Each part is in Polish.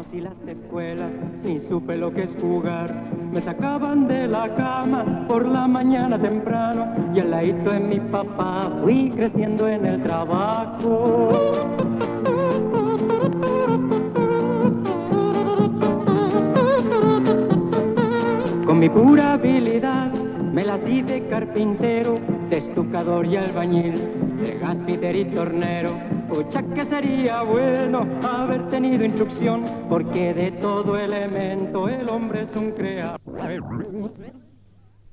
conocí las escuelas, ni supe lo que es jugar. Me sacaban de la cama por la mañana temprano y al ladito de mi papá fui creciendo en el trabajo. Con mi pura habilidad me las di de carpintero, de estucador y albañil, de gaspiter y tornero. Que sería bueno haber tenido instrucción, porque de todo elemento el hombre es un creador.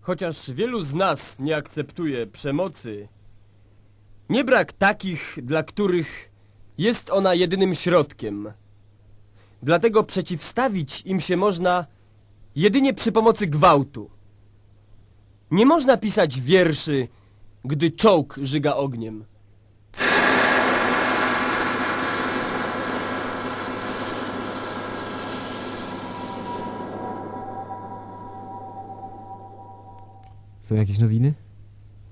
Chociaż wielu z nas nie akceptuje przemocy, nie brak takich, dla których jest ona jedynym środkiem. Dlatego przeciwstawić im się można jedynie przy pomocy gwałtu. Nie można pisać wierszy, gdy czołg żyga ogniem. Są jakieś nowiny?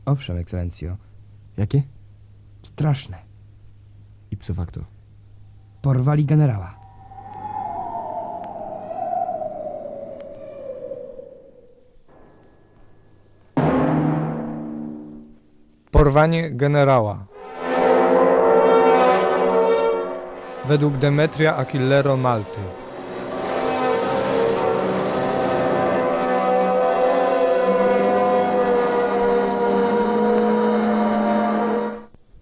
Owszem, ekscelencjo. Jakie? Straszne. Ipso facto. Porwali generała. Porwanie generała. Według Demetria Achillero Malty.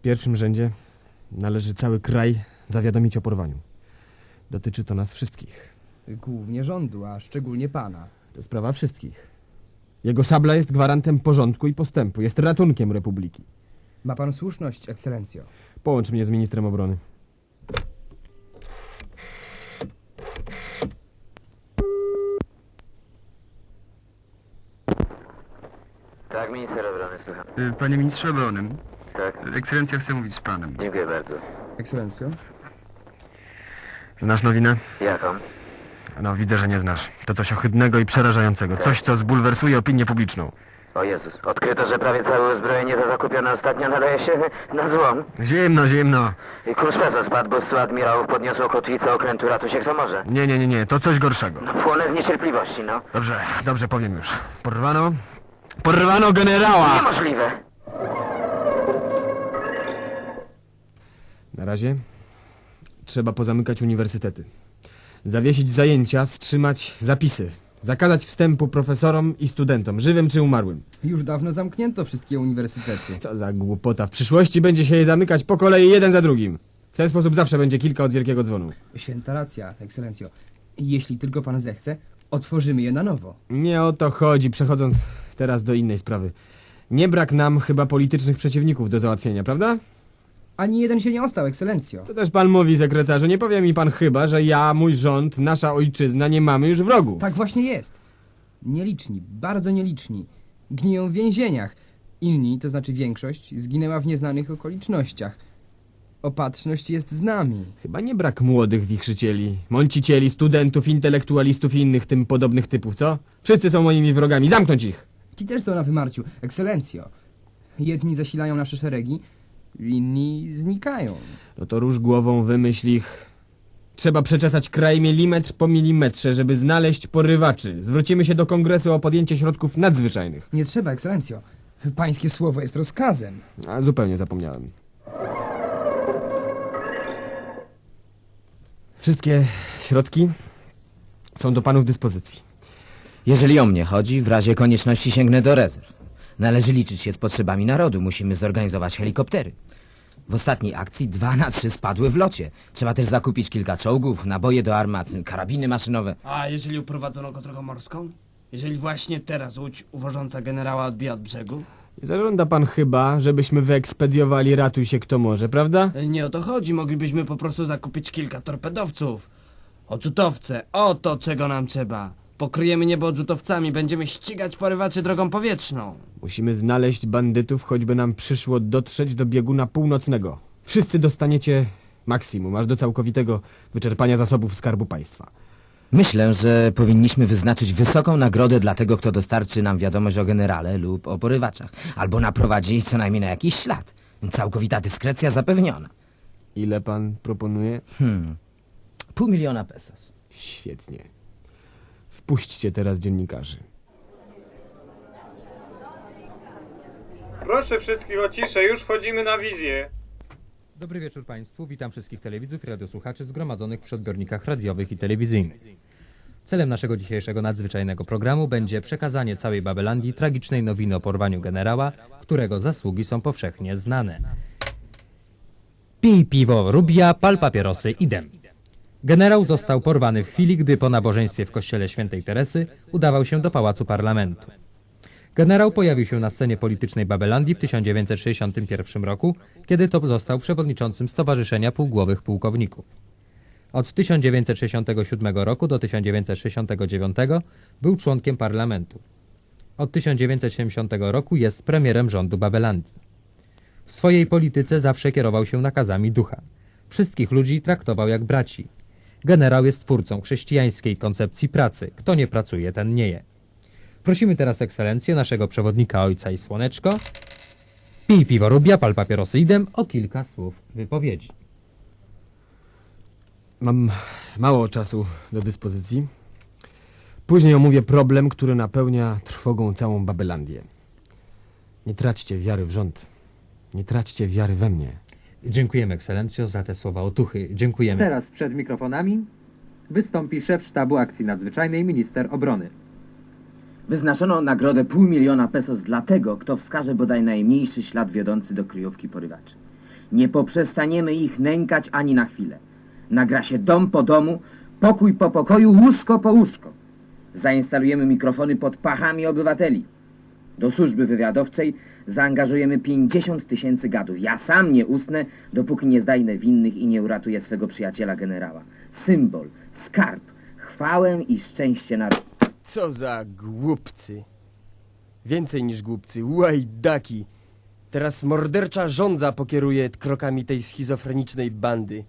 Pierwszym rzędzie należy cały kraj zawiadomić o porwaniu. Dotyczy to nas wszystkich. Głównie rządu, a szczególnie pana. To sprawa wszystkich. Jego szabla jest gwarantem porządku i postępu, jest ratunkiem republiki. Ma pan słuszność, ekscelencjo. Połącz mnie z ministrem obrony. Tak, minister obrony, słucham. Y, Panie ministrze obrony, Tak, ekscelencja chce mówić z panem. dziękuję bardzo. Ekscelencjo? Znasz nowinę? Jaką? No, widzę, że nie znasz. To coś ohydnego i przerażającego. Coś, co zbulwersuje opinię publiczną. O Jezus, odkryto, że prawie całe uzbrojenie za zakupione ostatnio nadaje się na złom. Zimno, zimno. I kurs peso spadł, bo stu admirałów podniosło kotwicę okrętu ratusie kto może. Nie, nie, nie, nie, to coś gorszego. No płonę z niecierpliwości, no. Dobrze, dobrze, powiem już. Porwano? Porwano generała! Niemożliwe. Na razie trzeba pozamykać uniwersytety. Zawiesić zajęcia, wstrzymać zapisy. Zakazać wstępu profesorom i studentom, żywym czy umarłym. Już dawno zamknięto wszystkie uniwersytety. Co za głupota. W przyszłości będzie się je zamykać po kolei jeden za drugim. W ten sposób zawsze będzie kilka od wielkiego dzwonu. Święta racja, ekscelencjo. Jeśli tylko pan zechce, otworzymy je na nowo. Nie o to chodzi, przechodząc teraz do innej sprawy. Nie brak nam chyba politycznych przeciwników do załatwienia, prawda? Ani jeden się nie ostał, ekscelencjo. Co też pan mówi, sekretarzu? Nie powie mi pan chyba, że ja, mój rząd, nasza ojczyzna nie mamy już wrogów. Tak właśnie jest. Nieliczni, bardzo nieliczni. Gniją w więzieniach. Inni, to znaczy większość, zginęła w nieznanych okolicznościach. Opatrzność jest z nami. Chyba nie brak młodych wichrzycieli, mącicieli, studentów, intelektualistów i innych tym podobnych typów, co? Wszyscy są moimi wrogami, zamknąć ich! Ci też są na wymarciu, ekscelencjo. Jedni zasilają nasze szeregi, inni znikają. No to róż głową, wymyśl ich. Trzeba przeczesać kraj milimetr po milimetrze, żeby znaleźć porywaczy. Zwrócimy się do kongresu o podjęcie środków nadzwyczajnych. Nie trzeba, ekscelencjo. Pańskie słowo jest rozkazem. A zupełnie zapomniałem. Wszystkie środki są do panów dyspozycji. Jeżeli o mnie chodzi, w razie konieczności sięgnę do rezerw. Należy liczyć się z potrzebami narodu. Musimy zorganizować helikoptery. W ostatniej akcji dwa na trzy spadły w locie. Trzeba też zakupić kilka czołgów, naboje do armat, karabiny maszynowe. A jeżeli uprowadzono go drogą morską? Jeżeli właśnie teraz łódź uwożąca generała odbija od brzegu? Nie zażąda pan chyba, żebyśmy wyekspediowali ratuj się kto może, prawda? Nie o to chodzi, moglibyśmy po prostu zakupić kilka torpedowców. Odrzutowce, oto czego nam trzeba. Pokryjemy niebo odrzutowcami, będziemy ścigać porywaczy drogą powietrzną. Musimy znaleźć bandytów, choćby nam przyszło dotrzeć do bieguna północnego. Wszyscy dostaniecie maksimum, aż do całkowitego wyczerpania zasobów Skarbu Państwa. Myślę, że powinniśmy wyznaczyć wysoką nagrodę dla tego, kto dostarczy nam wiadomość o generale lub o porywaczach. Albo naprowadzi co najmniej na jakiś ślad. Całkowita dyskrecja zapewniona. Ile pan proponuje? Hmm. Pół miliona pesos. Świetnie. Wpuśćcie teraz dziennikarzy. Proszę wszystkich o ciszę, już wchodzimy na wizję. Dobry wieczór Państwu. Witam wszystkich telewidzów i radiosłuchaczy zgromadzonych przy odbiornikach radiowych i telewizyjnych. Celem naszego dzisiejszego nadzwyczajnego programu będzie przekazanie całej Babelandii tragicznej nowiny o porwaniu generała, którego zasługi są powszechnie znane. Pij piwo, rubia, pal papierosy, idem. Generał został porwany w chwili, gdy po nabożeństwie w kościele świętej Teresy udawał się do pałacu parlamentu. Generał pojawił się na scenie politycznej Babelandii w 1961 roku, kiedy to został przewodniczącym Stowarzyszenia Półgłowych Pułkowników. Od 1967 roku do 1969 był członkiem parlamentu. Od 1970 roku jest premierem rządu Babelandii. W swojej polityce zawsze kierował się nakazami ducha. Wszystkich ludzi traktował jak braci. Generał jest twórcą chrześcijańskiej koncepcji pracy. Kto nie pracuje, ten nie je. Prosimy teraz ekscelencję naszego przewodnika ojca i słoneczko. Pij piwo rubia, pal papierosy idem o kilka słów wypowiedzi. Mam mało czasu do dyspozycji. Później omówię problem, który napełnia trwogą całą Babelandię. Nie traćcie wiary w rząd. Nie traćcie wiary we mnie. Dziękujemy ekscelencjo za te słowa otuchy. Dziękujemy. Teraz przed mikrofonami wystąpi szef sztabu akcji nadzwyczajnej, minister obrony. Wyznaczono nagrodę pół miliona pesos dla tego, kto wskaże bodaj najmniejszy ślad wiodący do kryjówki porywaczy. Nie poprzestaniemy ich nękać ani na chwilę. Nagra się dom po domu, pokój po pokoju, łóżko po łóżko. Zainstalujemy mikrofony pod pachami obywateli. Do służby wywiadowczej zaangażujemy 50 tysięcy gadów. Ja sam nie usnę, dopóki nie zdajnę winnych i nie uratuję swego przyjaciela generała. Symbol, skarb, chwałę i szczęście narodu. Co za głupcy. Więcej niż głupcy, łajdaki. Teraz mordercza żądza pokieruje krokami tej schizofrenicznej bandy.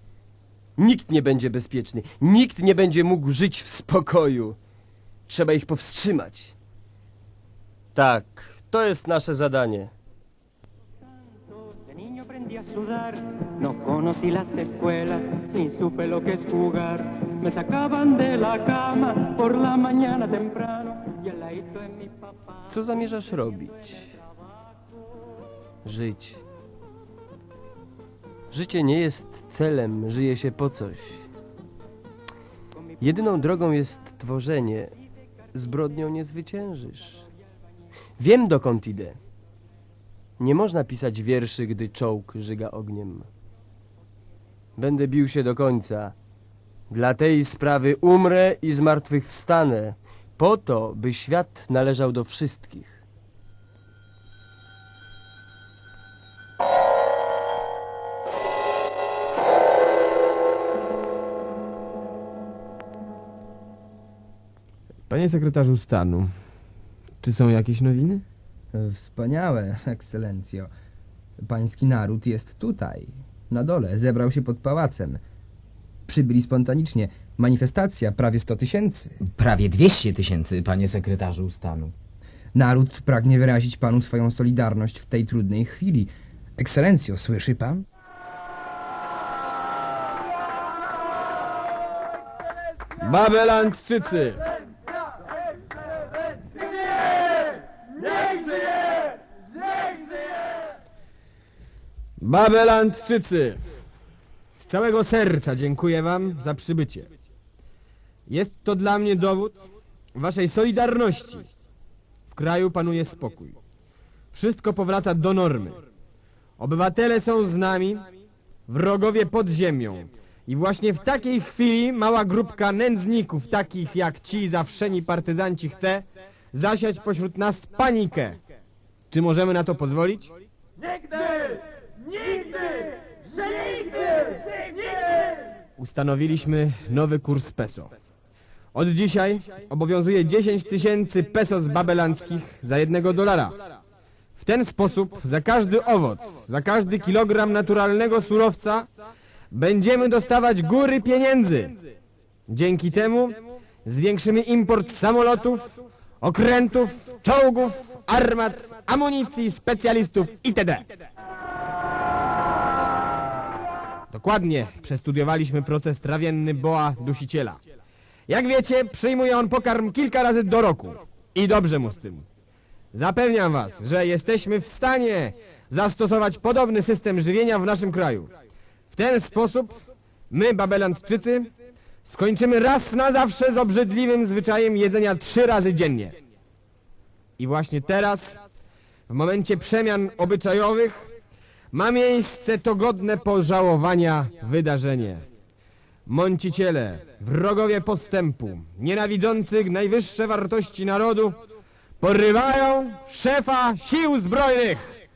Nikt nie będzie bezpieczny, nikt nie będzie mógł żyć w spokoju. Trzeba ich powstrzymać. Tak, to jest nasze zadanie. No conocí las escuelas, ni supe lo que es jugar. Me sacaban de la cama por la mañana temprano y. Co zamierzasz robić? Żyć. Życie nie jest celem, żyje się po coś. Jedyną drogą jest tworzenie. Zbrodnią nie zwyciężysz. Wiem dokąd idę. Nie można pisać wierszy, gdy czołg żyga ogniem. Będę bił się do końca. Dla tej sprawy umrę i zmartwychwstanę. Po to, by świat należał do wszystkich. Panie sekretarzu stanu, czy są jakieś nowiny? Wspaniałe, ekscelencjo. Pański naród jest tutaj, na dole, zebrał się pod pałacem. Przybyli spontanicznie. Manifestacja, prawie 100 tysięcy. Prawie 200 tysięcy, panie sekretarzu stanu. Naród pragnie wyrazić panu swoją solidarność w tej trudnej chwili. Ekscelencjo, słyszy pan? Babelandczycy! Babelandczycy! Z całego serca dziękuję wam za przybycie. Jest to dla mnie dowód waszej solidarności. W kraju panuje spokój. Wszystko powraca do normy. Obywatele są z nami, wrogowie pod ziemią. I właśnie w takiej chwili mała grupka nędzników, takich jak ci zawszeni partyzanci chce, zasiać pośród nas panikę. Czy możemy na to pozwolić? Nigdy! Nigdy! Że nigdy! Nigdy! Ustanowiliśmy nowy kurs peso. Od dzisiaj obowiązuje 10 tysięcy pesos babelanckich za jednego dolara. W ten sposób za każdy owoc, za każdy kilogram naturalnego surowca będziemy dostawać góry pieniędzy. Dzięki temu zwiększymy import samolotów, okrętów, czołgów, armat, amunicji, specjalistów itd. Dokładnie przestudiowaliśmy proces trawienny Boa Dusiciela. Jak wiecie, przyjmuje on pokarm kilka razy do roku. I dobrze mu z tym. Zapewniam was, że jesteśmy w stanie zastosować podobny system żywienia w naszym kraju. W ten sposób my, Babelandczycy, skończymy raz na zawsze z obrzydliwym zwyczajem jedzenia trzy razy dziennie. I właśnie teraz, w momencie przemian obyczajowych, ma miejsce to godne pożałowania wydarzenie. Mąciciele, wrogowie postępu, nienawidzący najwyższe wartości narodu, porywają szefa sił zbrojnych!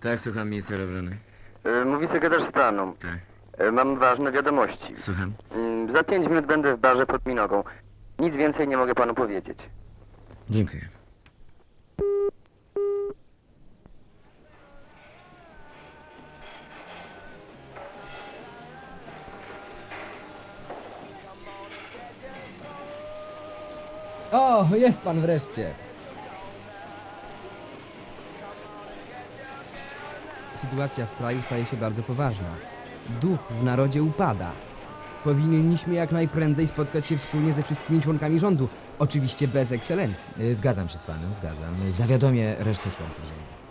Tak, słucham, minister obrony. Y, Mówi sekretarz stanu. Tak. Y, Mam ważne wiadomości. Słucham. Mm, Za pięć minut będę w barze pod Minogą. Nic więcej nie mogę panu powiedzieć. Dziękuję. O, jest pan wreszcie. Sytuacja w kraju staje się bardzo poważna. Duch w narodzie upada. Powinniśmy jak najprędzej spotkać się wspólnie ze wszystkimi członkami rządu. Oczywiście bez ekscelencji. Y, Zgadzam się z panem, zgadzam. Zawiadomię resztę członków rządu.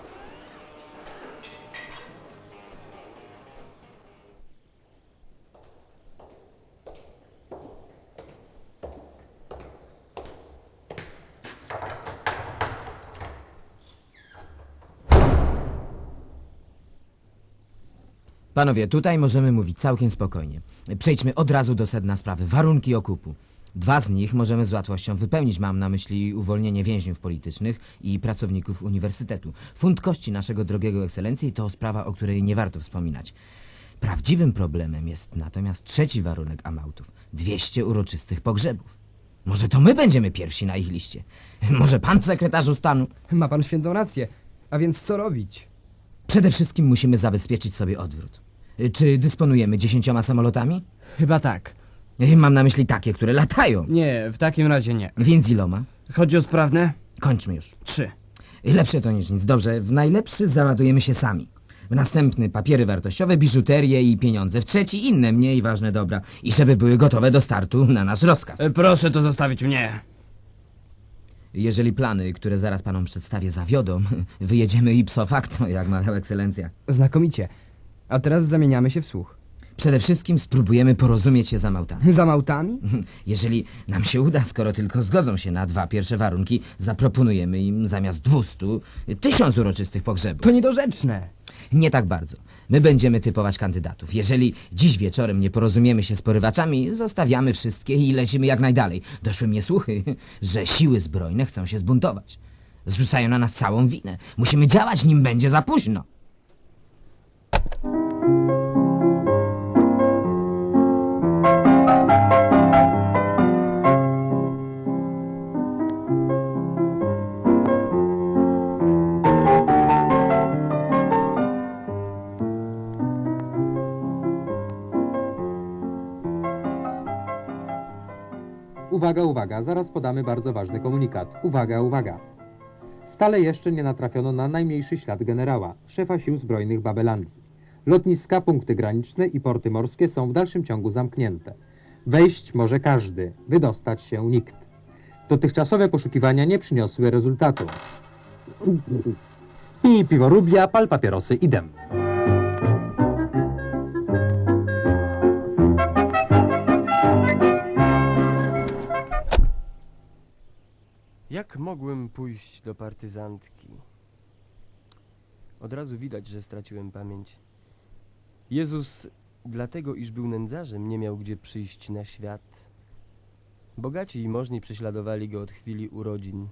Panowie, tutaj możemy mówić całkiem spokojnie. Przejdźmy od razu do sedna sprawy. Warunki okupu. Dwa z nich możemy z łatwością wypełnić. Mam na myśli uwolnienie więźniów politycznych i pracowników uniwersytetu. Funt kości naszego drogiego ekscelencji to sprawa, o której nie warto wspominać. Prawdziwym problemem jest natomiast trzeci warunek Amautów. 200 uroczystych pogrzebów. Może to my będziemy pierwsi na ich liście. Może pan sekretarzu stanu? Ma pan świętą rację. A więc co robić? Przede wszystkim musimy zabezpieczyć sobie odwrót. Czy dysponujemy dziesięcioma samolotami? Chyba tak. Mam na myśli takie, które latają. Nie, w takim razie nie. Więc iloma? Chodzi o sprawne? Kończmy już. Trzy. Lepsze to niż nic. Dobrze, w najlepszy załadujemy się sami. W następny papiery wartościowe, biżuterię i pieniądze. W trzeci inne, mniej ważne dobra. I żeby były gotowe do startu na nasz rozkaz. E, Proszę to zostawić mnie. Jeżeli plany, które zaraz panom przedstawię, zawiodą, wyjedziemy ipso facto, jak mawiał ekscelencja. Znakomicie. A teraz zamieniamy się w słuch. Przede wszystkim spróbujemy porozumieć się za Małtami. Za Małtami? Jeżeli nam się uda, skoro tylko zgodzą się na dwa pierwsze warunki, zaproponujemy im zamiast dwustu tysiąc uroczystych pogrzebów. To niedorzeczne. Nie tak bardzo. My będziemy typować kandydatów. Jeżeli dziś wieczorem nie porozumiemy się z porywaczami, zostawiamy wszystkie i lecimy jak najdalej. Doszły mnie słuchy, że siły zbrojne chcą się zbuntować. Zrzucają na nas całą winę. Musimy działać, nim będzie za późno. Uwaga, uwaga, zaraz podamy bardzo ważny komunikat. Uwaga, uwaga. Stale jeszcze nie natrafiono na najmniejszy ślad generała, szefa sił zbrojnych Babelandii. Lotniska, punkty graniczne i porty morskie są w dalszym ciągu zamknięte. Wejść może każdy, wydostać się nikt. Dotychczasowe poszukiwania nie przyniosły rezultatu. I piwo rubia, pal papierosy, idem. Jak mogłem pójść do partyzantki? Od razu widać, że straciłem pamięć. Jezus, dlatego iż był nędzarzem, nie miał gdzie przyjść na świat. Bogaci i możni prześladowali go od chwili urodzin.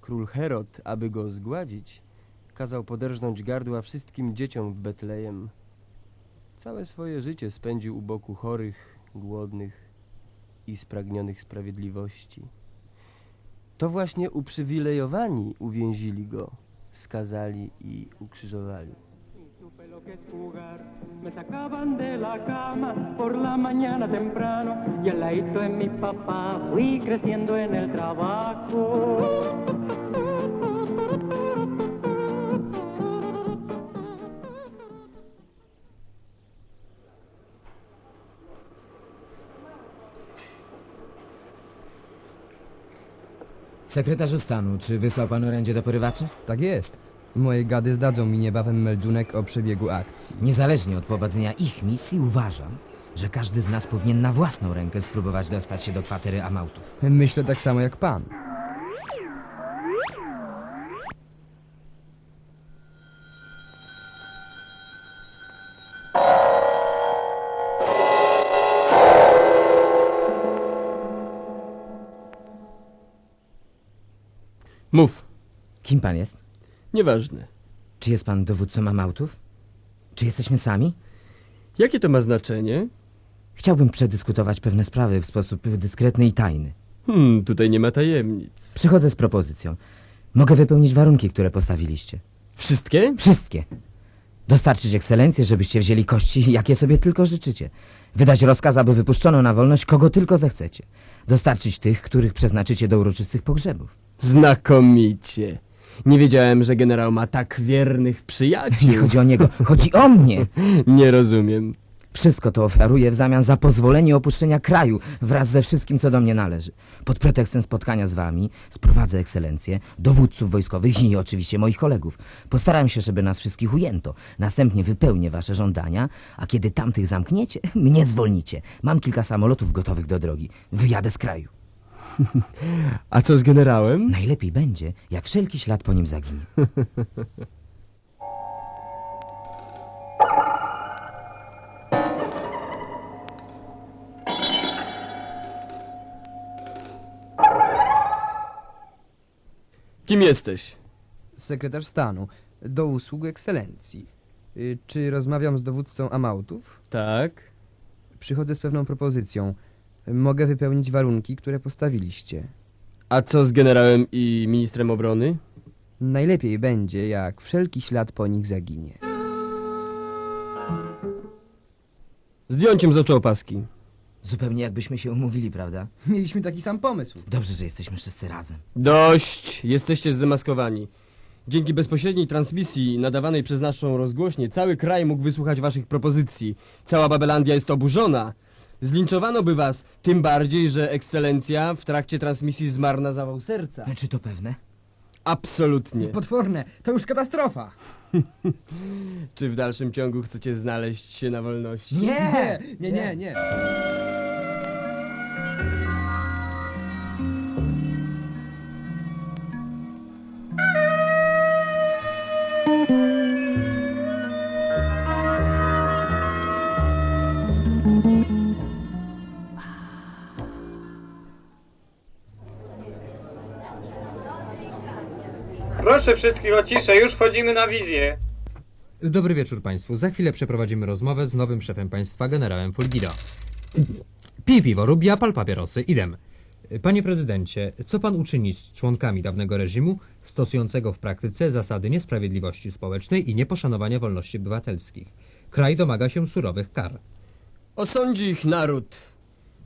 Król Herod, aby go zgładzić, kazał poderżnąć gardła wszystkim dzieciom w Betlejem. Całe swoje życie spędził u boku chorych, głodnych i spragnionych sprawiedliwości. To właśnie uprzywilejowani uwięzili go, skazali i ukrzyżowali. Me sacaban de la cama por la mañana temprano y al ladito de mi papá fui creciendo en el trabajo. Sekretarzu stanu, czy wysłał pan orędzie do porywaczy? Tak jest. Moje gady zdadzą mi niebawem meldunek o przebiegu akcji. Niezależnie od powodzenia ich misji, uważam, że każdy z nas powinien na własną rękę spróbować dostać się do kwatery Amautów. Myślę tak samo jak pan. Mów. Kim pan jest? Nieważne. Czy jest pan dowódcą Amautów? Czy jesteśmy sami? Jakie to ma znaczenie? Chciałbym przedyskutować pewne sprawy w sposób dyskretny i tajny. Hmm, tutaj nie ma tajemnic. Przychodzę z propozycją. Mogę wypełnić warunki, które postawiliście. Wszystkie? Wszystkie. Dostarczyć ekscelencję, żebyście wzięli kości, jakie sobie tylko życzycie. Wydać rozkaz, aby wypuszczono na wolność kogo tylko zechcecie. Dostarczyć tych, których przeznaczycie do uroczystych pogrzebów. Znakomicie. Nie wiedziałem, że generał ma tak wiernych przyjaciół. Nie chodzi o niego, chodzi o mnie. Nie rozumiem. Wszystko to ofiaruję w zamian za pozwolenie opuszczenia kraju wraz ze wszystkim, co do mnie należy. Pod pretekstem spotkania z wami sprowadzę ekscelencję, dowódców wojskowych i oczywiście moich kolegów. Postaram się, żeby nas wszystkich ujęto. Następnie wypełnię wasze żądania, a kiedy tamtych zamkniecie, mnie zwolnicie. Mam kilka samolotów gotowych do drogi. Wyjadę z kraju. A co z generałem? Najlepiej będzie, jak wszelki ślad po nim zaginie. Kim jesteś? Sekretarz stanu. Do usług ekscelencji. Y, Czy rozmawiam z dowódcą Amautów? Tak. Przychodzę z pewną propozycją. Mogę wypełnić warunki, które postawiliście. A co z generałem i ministrem obrony? Najlepiej będzie, jak wszelki ślad po nich zaginie. Zdjąciem z oczu opaski. Zupełnie jakbyśmy się umówili, prawda? Mieliśmy taki sam pomysł. Dobrze, że jesteśmy wszyscy razem. Dość! Jesteście zdemaskowani. Dzięki bezpośredniej transmisji nadawanej przez naszą rozgłośnię cały kraj mógł wysłuchać waszych propozycji. Cała Babelandia jest oburzona. Zlinczowano by was, tym bardziej, że ekscelencja w trakcie transmisji zmarł na zawał serca. Czy to pewne? Absolutnie. Potworne, to już katastrofa. Czy w dalszym ciągu chcecie znaleźć się na wolności? Nie, nie, nie, nie. Proszę wszystkich o ciszę, już wchodzimy na wizję. Dobry wieczór Państwu. Za chwilę przeprowadzimy rozmowę z nowym szefem państwa, generałem Fulgido. Pij piwo, rubia, pal papierosy, idem. Panie prezydencie, co pan uczyni z członkami dawnego reżimu stosującego w praktyce zasady niesprawiedliwości społecznej i nieposzanowania wolności obywatelskich? Kraj domaga się surowych kar. Osądzi ich naród.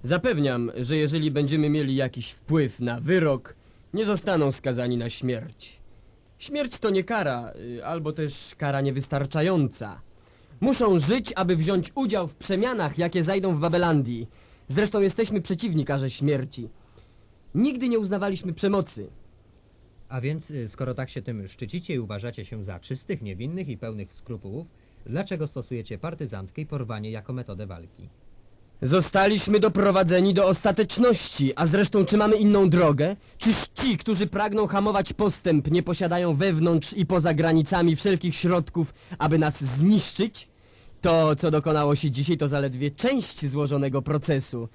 Zapewniam, że jeżeli będziemy mieli jakiś wpływ na wyrok, nie zostaną skazani na śmierć. Śmierć to nie kara, y, albo też kara niewystarczająca. Muszą żyć, aby wziąć udział w przemianach, jakie zajdą w Babelandii. Zresztą jesteśmy przeciwni karze śmierci. Nigdy nie uznawaliśmy przemocy. A więc, y, skoro tak się tym szczycicie i uważacie się za czystych, niewinnych i pełnych skrupułów, dlaczego stosujecie partyzantkę i porwanie jako metodę walki? Zostaliśmy doprowadzeni do ostateczności, a zresztą czy mamy inną drogę? Czyż ci, którzy pragną hamować postęp, nie posiadają wewnątrz i poza granicami wszelkich środków, aby nas zniszczyć? To, co dokonało się dzisiaj, to zaledwie część złożonego procesu.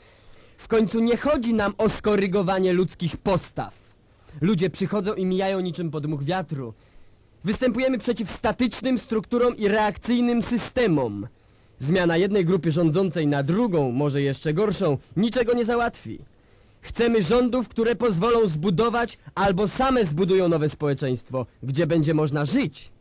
W końcu nie chodzi nam o skorygowanie ludzkich postaw. Ludzie przychodzą i mijają niczym podmuch wiatru. Występujemy przeciw statycznym strukturom i reakcyjnym systemom. Zmiana jednej grupy rządzącej na drugą, może jeszcze gorszą, niczego nie załatwi. Chcemy rządów, które pozwolą zbudować albo same zbudują nowe społeczeństwo, gdzie będzie można żyć.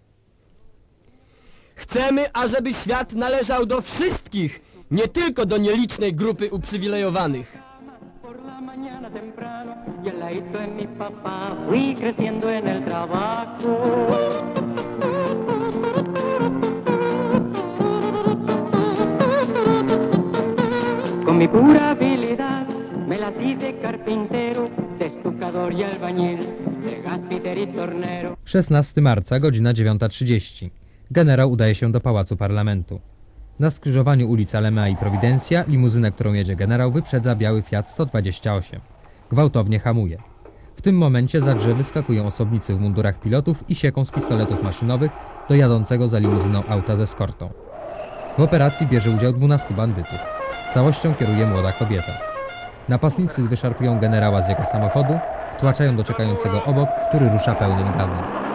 Chcemy, ażeby świat należał do wszystkich, nie tylko do nielicznej grupy uprzywilejowanych. Con mi pura habilidad me las di de carpintero, de estucador y albañil, de gaspiter y tornero. 16 marca, godzina 9.30. Generał udaje się do Pałacu Parlamentu. Na skrzyżowaniu ulic Alemea i Prowidencja limuzynę, którą jedzie generał, wyprzedza biały Fiat 128. Gwałtownie hamuje. W tym momencie za drzew wyskakują osobnicy w mundurach pilotów i sieką z pistoletów maszynowych do jadącego za limuzyną auta ze skortą. W operacji bierze udział 12 bandytów. Całością kieruje młoda kobieta. Napastnicy wyszarpują generała z jego samochodu, wtłaczają do czekającego obok, który rusza pełnym gazem.